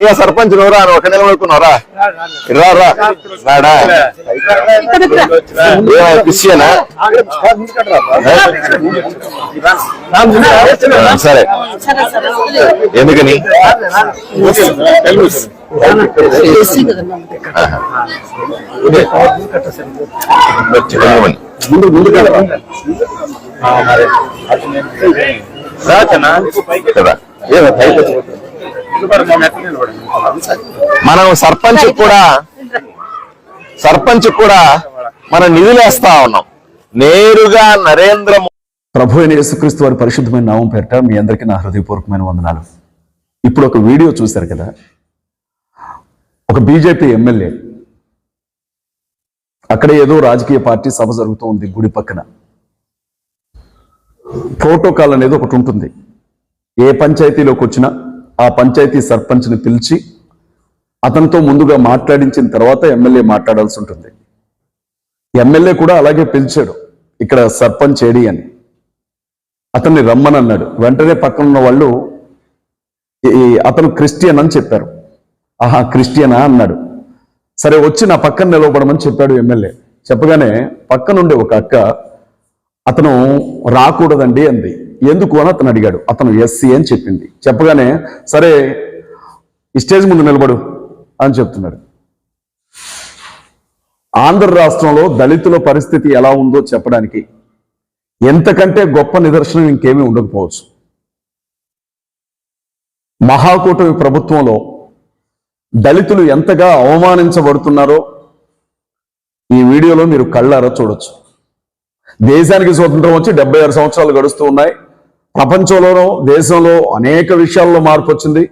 ఇక సర్పంచ్ నువ్వురా నువ్వు ఒక నెల వరకున్నారా రా రా. రాడా? క్రిస్టియనా సరే. ఎందుకని? ముందు ముందు కదా ఏమో పైకి వచ్చి. మనం సర్పంచ్ కూడా సర్పంచ్ కూడా మనం నిధులేస్తా ఉన్నాం. నేరుగా నరేంద్ర ప్రభు అయిన యేసుక్రీస్తు వారి పరిశుద్ధమైన నామం పేరిట మీ అందరికీ నా హృదయపూర్వకమైన వందనాలు. ఇప్పుడు ఒక వీడియో చూశారు కదా? ఒక బీజేపీ ఎమ్మెల్యే అక్కడ ఏదో రాజకీయ పార్టీ సభ జరుగుతూ ఉంది గుడి పక్కన. ప్రోటోకాల్ అనేది ఒకటి ఉంటుంది. ఏ పంచాయతీలోకి వచ్చినా ఆ పంచాయతీ సర్పంచ్ని పిలిచి అతనితో ముందుగా మాట్లాడించిన తర్వాత ఎమ్మెల్యే మాట్లాడాల్సి ఉంటుంది. ఎమ్మెల్యే కూడా అలాగే పిలిచాడు ఇక్కడ సర్పంచ్ ఏడి అని. అతన్ని రమ్మని అన్నాడు. వెంటనే పక్కన ఉన్న వాళ్ళు అతను క్రిస్టియన్ అని చెప్పారు. ఆహా క్రిస్టియనా? అన్నాడు. సరే వచ్చి నా పక్కన నిలవబడమని చెప్పాడు ఎమ్మెల్యే. చెప్పగానే పక్కనుండే ఒక అక్క అతను రాకూడదండి అంది. ఎందుకు అని అతను అడిగాడు. అతను ఎస్సీ అని చెప్పింది. చెప్పగానే సరే ఈ స్టేజ్ ముందు నిలబడు అని చెప్తున్నాడు. ఆంధ్ర రాష్ట్రంలో దళితుల పరిస్థితి ఎలా ఉందో చెప్పడానికి ఎంతకంటే గొప్ప నిదర్శనం ఇంకేమీ ఉండకపోవచ్చు. మహాకూటమి ప్రభుత్వంలో దళితులు ఎంతగా అవమానించబడుతున్నారో ఈ వీడియోలో మీరు కళ్ళారా చూడొచ్చు. దేశానికి స్వతంత్రం వచ్చి డెబ్బై ఆరు సంవత్సరాలు గడుస్తూ ఉన్నాయి. ప్రపంచంలోనో దేశంలో అనేక విషయాల్లో మార్పు వచ్చింది.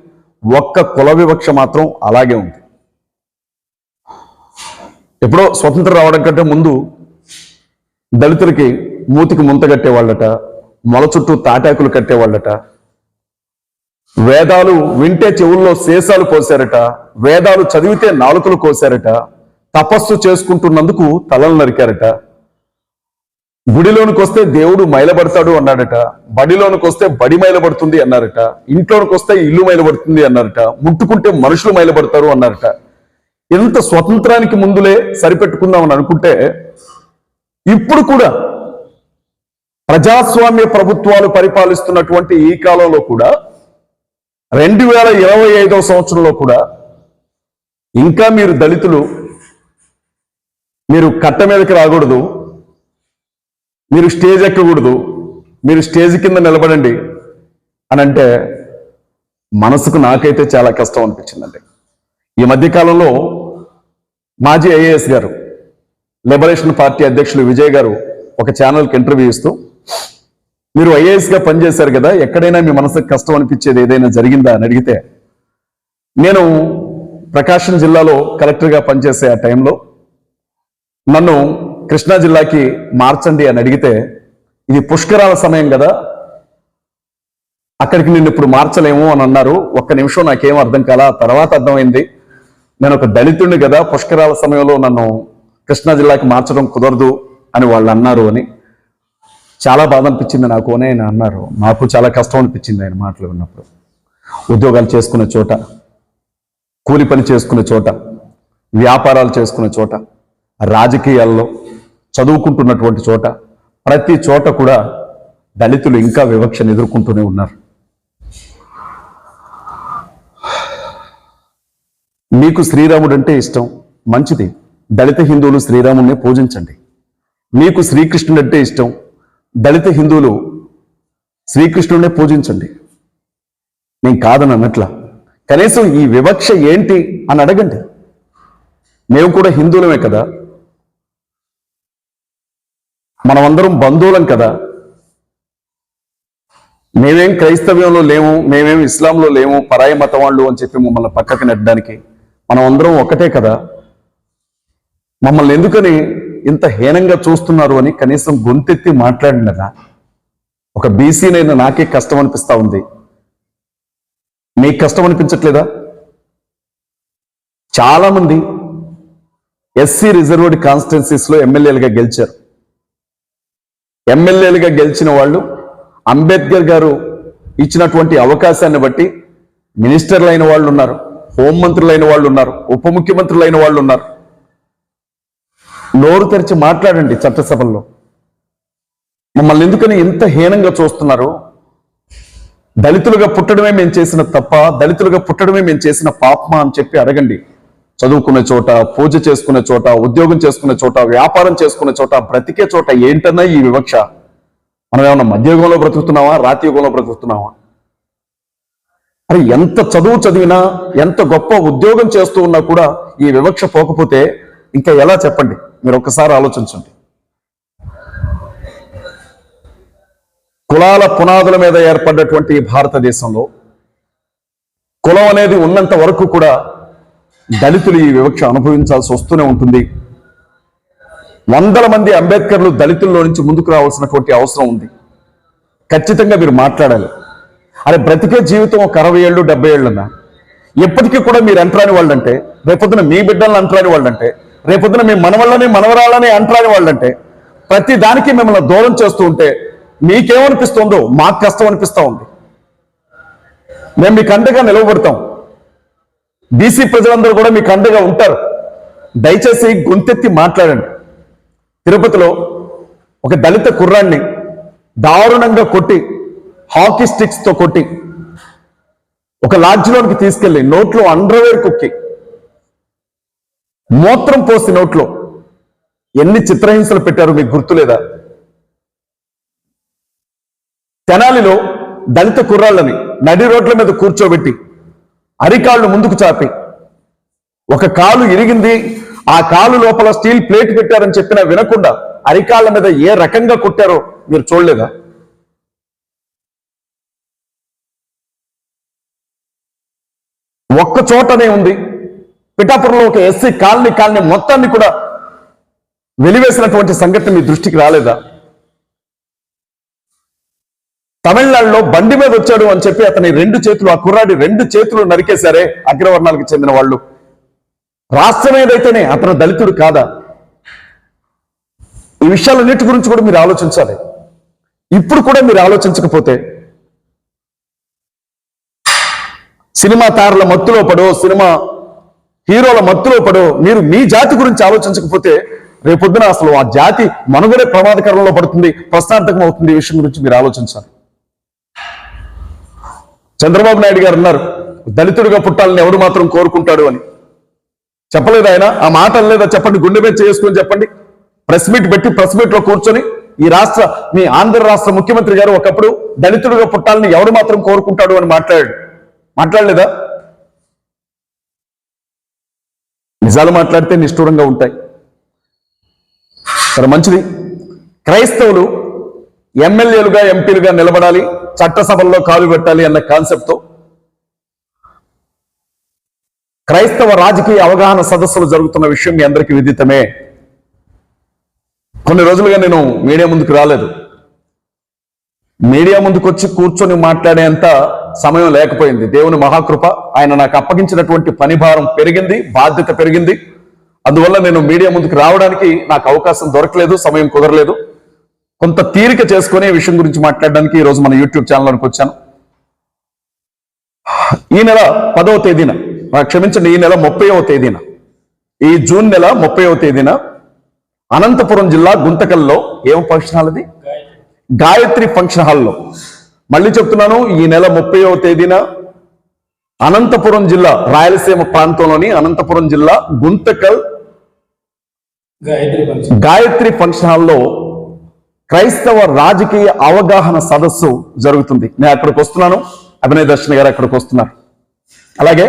ఒక్క కుల వివక్ష మాత్రం అలాగే ఉంది. ఎప్పుడో స్వతంత్రం రావడం కంటే ముందు దళితులకి మూతికి ముంత కట్టేవాళ్ళట మొల చుట్టూ తాటాకులు కట్టేవాళ్ళట వేదాలు వింటే చెవుల్లో శేషాలు కోసారట వేదాలు చదివితే నాలుకలు కోసారట తపస్సు చేసుకుంటున్నందుకు తలలు నరికారట. గుడిలోనికి వస్తే దేవుడు మైలబడతాడు అన్నాడట బడిలోనికి వస్తే బడి మైలబడుతుంది అన్నారట ఇంట్లోనికి వస్తే ఇల్లు మైలబడుతుంది అన్నారట ముట్టుకుంటే మనుషులు మైలబడతారు అన్నారట. ఎంత స్వతంత్రానికి ముందులే సరిపెట్టుకుందామని అనుకుంటే ఇప్పుడు కూడా ప్రజాస్వామ్య ప్రభుత్వాలు పరిపాలిస్తున్నటువంటి ఈ కాలంలో కూడా రెండు వేల ఇరవై ఐదవ సంవత్సరంలో కూడా ఇంకా మీరు దళితులు మీరు కట్ట మీదకి రాకూడదు మీరు స్టేజ్ ఎక్కకూడదు. మీరు స్టేజ్ కింద నిలబడండి అని అంటే మనసుకు నాకైతే చాలా కష్టం అనిపించిందండి. ఈ మధ్య కాలంలో మాజీ ఐఏఎస్ గారు లిబరేషన్ పార్టీ అధ్యక్షులు విజయ్ గారు ఒక ఛానల్కి ఇంటర్వ్యూ ఇస్తూ మీరు ఐఏఎస్గా పనిచేశారు కదా ఎక్కడైనా మీ మనసుకు కష్టం అనిపించేది ఏదైనా జరిగిందా అని అడిగితే నేను ప్రకాశం జిల్లాలో కలెక్టర్గా పనిచేసే ఆ టైంలో నన్ను కృష్ణా జిల్లాకి మార్చండి అని అడిగితే ఇది పుష్కరాల సమయం కదా అక్కడికి నిన్ను ఇప్పుడు మార్చలేము అని అన్నారు. ఒక్క నిమిషం నాకేం అర్థం కాలా? తర్వాత అర్థమైంది. నేను ఒక దళితుడిని కదా పుష్కరాల సమయంలో నన్ను కృష్ణా జిల్లాకి మార్చడం కుదరదు అని వాళ్ళు అన్నారు అని. చాలా బాధ అనిపించింది నాకు అని ఆయన అన్నారు. నాకు చాలా కష్టం అనిపించింది ఆయన మాటలు విన్నప్పుడు. ఉద్యోగాలు చేసుకున్న చోట కూలి పని చేసుకున్న చోట వ్యాపారాలు చేసుకున్న చోట రాజకీయాల్లో చదువుకుంటున్నటువంటి చోట ప్రతి చోట కూడా దళితులు ఇంకా వివక్షను ఎదుర్కొంటూనే ఉన్నారు. మీకు శ్రీరాముడు అంటే ఇష్టం మంచిది. దళిత హిందువులు శ్రీరాముడిని పూజించండి. మీకు శ్రీకృష్ణుడు అంటే ఇష్టం దళిత హిందువులు శ్రీకృష్ణుడినే పూజించండి. నేను కాదని అన్నట్లా కనీసం ఈ వివక్ష ఏంటి అని అడగండి. మేము కూడా హిందువులమే కదా. మనమందరం బంధువులం కదా. మేమేం క్రైస్తవ్యంలో లేము మేమేం ఇస్లాంలో లేము పరాయి మతం వాళ్ళు అని చెప్పి మమ్మల్ని పక్కకి నెట్టడానికి మనం అందరం ఒకటే కదా. మమ్మల్ని ఎందుకని ఇంత హీనంగా చూస్తున్నారు అని కనీసం గొంతెత్తి మాట్లాడినదా ఒక బీసీనైనా నాకే కష్టం అనిపిస్తా ఉంది. మీకు కష్టం అనిపించట్లేదా? చాలామంది ఎస్సీ రిజర్వ్డ్ కాన్స్టిట్యున్సీస్లో ఎమ్మెల్యేలుగా గెలిచారు. ఎమ్మెల్యేలుగా గెలిచిన వాళ్ళు అంబేద్కర్ గారు ఇచ్చినటువంటి అవకాశాన్ని బట్టి మినిస్టర్లు అయిన వాళ్ళు ఉన్నారు హోంమంత్రులైన వాళ్ళు ఉన్నారు ఉప ముఖ్యమంత్రులైన వాళ్ళు ఉన్నారు. నోరు తెరిచి మాట్లాడండి చట్టసభల్లో. మమ్మల్ని ఎందుకని ఇంత హీనంగా చూస్తున్నారు? దళితులుగా పుట్టడమే మేము చేసిన తప్ప దళితులుగా పుట్టడమే మేము చేసిన పాపమా అని చెప్పి అడగండి. చదువుకునే చోట పూజ చేసుకునే చోట ఉద్యోగం చేసుకునే చోట వ్యాపారం చేసుకునే చోట బ్రతికే చోట ఏంటన్నా ఈ వివక్ష? మనం ఏమన్నా మధ్యయుగంలో బ్రతుకుతున్నావా? రాతి యుగంలో బ్రతుకుతున్నావా? అరే ఎంత చదువు చదివినా ఎంత గొప్ప ఉద్యోగం చేస్తూ ఉన్నా కూడా ఈ వివక్ష పోకపోతే ఇంకా ఎలా చెప్పండి? మీరు ఒక్కసారి ఆలోచించండి. కులాల పునాదుల మీద ఏర్పడ్డటువంటి ఈ భారతదేశంలో కులం అనేది ఉన్నంత వరకు కూడా దళితులు ఈ వివక్ష అనుభవించాల్సి వస్తూనే ఉంటుంది. వందల మంది అంబేద్కర్లు దళితుల్లో నుంచి ముందుకు రావాల్సినటువంటి అవసరం ఉంది. ఖచ్చితంగా మీరు మాట్లాడాలి. అరే బ్రతికే జీవితం ఒక అరవై ఏళ్ళు డెబ్బై ఏళ్ళన్నా ఎప్పటికీ కూడా మీరు అంటరాని వాళ్ళంటే రేపొద్దున మీ బిడ్డలను అంటరాని వాళ్ళంటే రేపొద్దున మీ మనవళ్ళని మనవరాళ్ళని అంటరాని వాళ్ళంటే ప్రతి దానికి మిమ్మల్ని దూరం చేస్తూ ఉంటే మీకేమనిపిస్తుందో మాకు కష్టం అనిపిస్తూ ఉంది. మేము మీకు అండగా నిలవబడతాం. బీసీ ప్రజలందరూ కూడా మీకు అండగా ఉంటారు. దయచేసి గొంతెత్తి మాట్లాడండి. తిరుపతిలో ఒక దళిత కుర్రాన్ని దారుణంగా కొట్టి హాకీ స్టిక్స్తో కొట్టి ఒక లాడ్జ్లోనికి తీసుకెళ్ళి నోట్లో అండర్వేర్ కుక్కి మూత్రం పోసి నోట్లో ఎన్ని చిత్రహింసలు పెట్టారు మీకు గుర్తులేదా? తెనాలిలో దళిత కుర్రాళ్ళని నడి రోడ్ల మీద కూర్చోబెట్టి అరికాళ్ళు ముందుకు చాపి. ఒక కాలు ఇరిగింది. ఆ కాలు లోపల స్టీల్ ప్లేట్ పెట్టారని చెప్పినా వినకుండా అరికాళ్ళ మీద ఏ రకంగా కొట్టారో మీరు చూడలేదా? ఒక్క చోటనే ఉంది. పిఠాపురంలో ఒక ఎస్సీ కాలనీ కాలనీ మొత్తాన్ని కూడా వెలివేసినటువంటి సంఘటన మీ దృష్టికి రాలేదా? తమిళనాడులో బండి మీద వచ్చాడు అని చెప్పి అతని రెండు చేతులు ఆ కుర్రాడి రెండు చేతులు నరికేశారే అగ్రవర్ణాలకు చెందిన వాళ్ళు. రాష్ట్రం ఏదైతేనే అతను దళితుడు కాదా? ఈ విషయాలన్నిటి గురించి కూడా మీరు ఆలోచించాలి. ఇప్పుడు కూడా మీరు ఆలోచించకపోతే సినిమా తారల మత్తులో పడో సినిమా హీరోల మత్తులో పడో మీరు మీ జాతి గురించి ఆలోచించకపోతే రేపొద్దున అసలు ఆ జాతి మనుగడే ప్రమాదకరంలో పడుతుంది ప్రశ్నార్థకం అవుతుంది ఈ విషయం గురించి మీరు ఆలోచించాలి. చంద్రబాబు నాయుడు గారు అన్నారు దళితుడిగా పుట్టాలని ఎవడు మాత్రం కోరుకుంటాడు అని. చెప్పలేదు ఆయన? ఆ మాట లేదా చెప్పండి గుండె మీద చేసుకొని చెప్పండి. ప్రెస్ మీట్ పెట్టి ప్రెస్ మీట్లో కూర్చొని ఈ రాష్ట్ర మీ ఆంధ్ర రాష్ట్ర ముఖ్యమంత్రి గారు ఒకప్పుడు దళితుడిగా పుట్టాలని ఎవడు మాత్రం కోరుకుంటాడు అని మాట్లాడాడు. మాట్లాడలేదా? నిజాలు మాట్లాడితే నిష్ఠూరంగా ఉంటాయి. సరే మంచిది. క్రైస్తవులు ఎమ్మెల్యేలుగా ఎంపీలుగా నిలబడాలి చట్టసభల్లో కాలు పెట్టాలి అన్న కాన్సెప్ట్తో క్రైస్తవ రాజకీయ అవగాహన సదస్సులు జరుగుతున్న విషయం మీ అందరికీ విదితమే. కొన్ని రోజులుగా నేను మీడియా ముందుకు రాలేదు. మీడియా ముందుకు వచ్చి కూర్చొని మాట్లాడేంత సమయం లేకపోయింది. దేవుని మహాకృప ఆయన నాకు అప్పగించినటువంటి పనిభారం పెరిగింది బాధ్యత పెరిగింది. అందువల్ల నేను మీడియా ముందుకు రావడానికి నాకు అవకాశం దొరకలేదు సమయం కుదరలేదు. కొంత తీరిక చేసుకునే విషయం గురించి మాట్లాడడానికి ఈరోజు మన యూట్యూబ్ ఛానల్లోకి వచ్చాను. ఈ నెల పదవ తేదీన క్షమించండి ఈ నెల ముప్పైవ తేదీన ఈ జూన్ నెల ముప్పైవ తేదీన అనంతపురం జిల్లా గుంతకల్లో ఏం ఫంక్షన్ హాల్ అది? గాయత్రి ఫంక్షన్ హాల్లో. మళ్ళీ చెప్తున్నాను ఈ నెల ముప్పైవ తేదీన అనంతపురం జిల్లా రాయలసీమ ప్రాంతంలోని అనంతపురం జిల్లా గుంతకల్ గాయత్రి ఫంక్షన్ హాల్లో క్రైస్తవ రాజకీయ అవగాహన సదస్సు జరుగుతుంది. నేను అక్కడికి వస్తున్నాను. అభినయ దర్శన్ గారు అక్కడికి వస్తున్నారు. అలాగే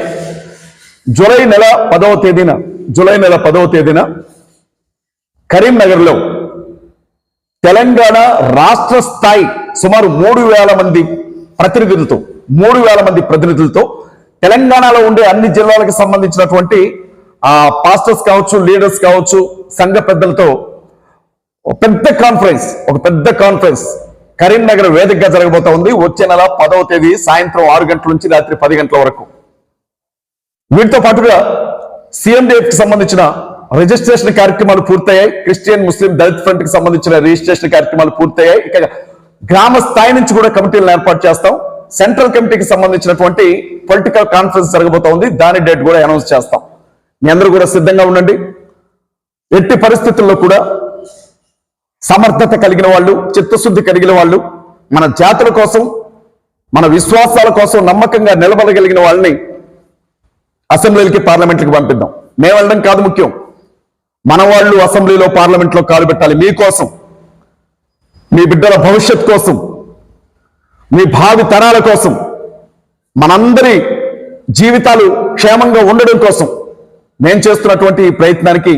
జూలై నెల పదవ తేదీన జూలై నెల పదవ తేదీన కరీంనగర్లో తెలంగాణ రాష్ట్ర స్థాయి సుమారు మూడు వేల మంది ప్రతినిధులతో మూడు వేల మంది ప్రతినిధులతో తెలంగాణలో ఉండే అన్ని జిల్లాలకు సంబంధించినటువంటి ఆ పాస్టర్స్ కావచ్చు లీడర్స్ కావచ్చు సంఘ పెద్దలతో పెద్ద కాన్ఫరెన్స్ ఒక పెద్ద కాన్ఫరెన్స్ కరీంనగర్ వేదికగా జరగబోతా ఉంది. వచ్చే నెల పదవ తేదీ సాయంత్రం ఆరు గంటల నుంచి రాత్రి పది గంటల వరకు. వీటితో పాటుగా సిఎండిఎఫ్కి సంబంధించిన రిజిస్ట్రేషన్ కార్యక్రమాలు పూర్తయ్యాయి. క్రిస్టియన్ ముస్లిం దళిత్ ఫ్రంట్కి సంబంధించిన రిజిస్ట్రేషన్ కార్యక్రమాలు పూర్తయ్యాయి. ఇక గ్రామ స్థాయి నుంచి కూడా కమిటీలను ఏర్పాటు చేస్తాం. సెంట్రల్ కమిటీకి సంబంధించినటువంటి పొలిటికల్ కాన్ఫరెన్స్ జరగబోతా ఉంది. దాని డేట్ కూడా అనౌన్స్ చేస్తాం. మీ అందరూ కూడా సిద్ధంగా ఉండండి. ఎట్టి పరిస్థితుల్లో కూడా సమర్థత కలిగిన వాళ్ళు చిత్తశుద్ధి కలిగిన వాళ్ళు మన జాతుల కోసం మన విశ్వాసాల కోసం నమ్మకంగా నిలబడగలిగిన వాళ్ళని అసెంబ్లీలకి పార్లమెంట్కి పంపిద్దాం. మేము వెళ్ళడం కాదు ముఖ్యం. మన వాళ్ళు అసెంబ్లీలో పార్లమెంట్లో కాలు పెట్టాలి. మీకోసం మీ బిడ్డల భవిష్యత్ కోసం మీ భావి తరాల కోసం మనందరి జీవితాలు క్షేమంగా ఉండడం కోసం మేము చేస్తున్నటువంటి ఈ ప్రయత్నానికి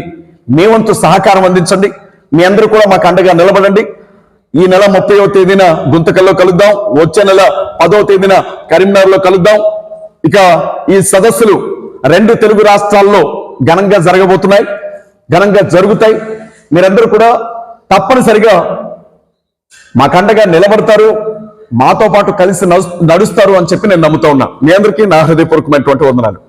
మీ వంతు సహకారం అందించండి. మీ అందరూ కూడా మాకు అండగా నిలబడండి. ఈ నెల ముప్పైవ తేదీన గుంతకల్లో కలుద్దాం. వచ్చే నెల పదవ తేదీన కరీంనగర్లో కలుద్దాం. ఇక ఈ సదస్సులు రెండు తెలుగు రాష్ట్రాల్లో ఘనంగా జరగబోతున్నాయి. ఘనంగా జరుగుతాయి. మీరందరూ కూడా తప్పనిసరిగా మాకండగా నిలబడతారు. మాతో పాటు కలిసి నడుస్తారు అని చెప్పి నేను నమ్ముతా ఉన్నా. మీ అందరికీ నా హృదయపూర్వకమైనటువంటి వందనాలు.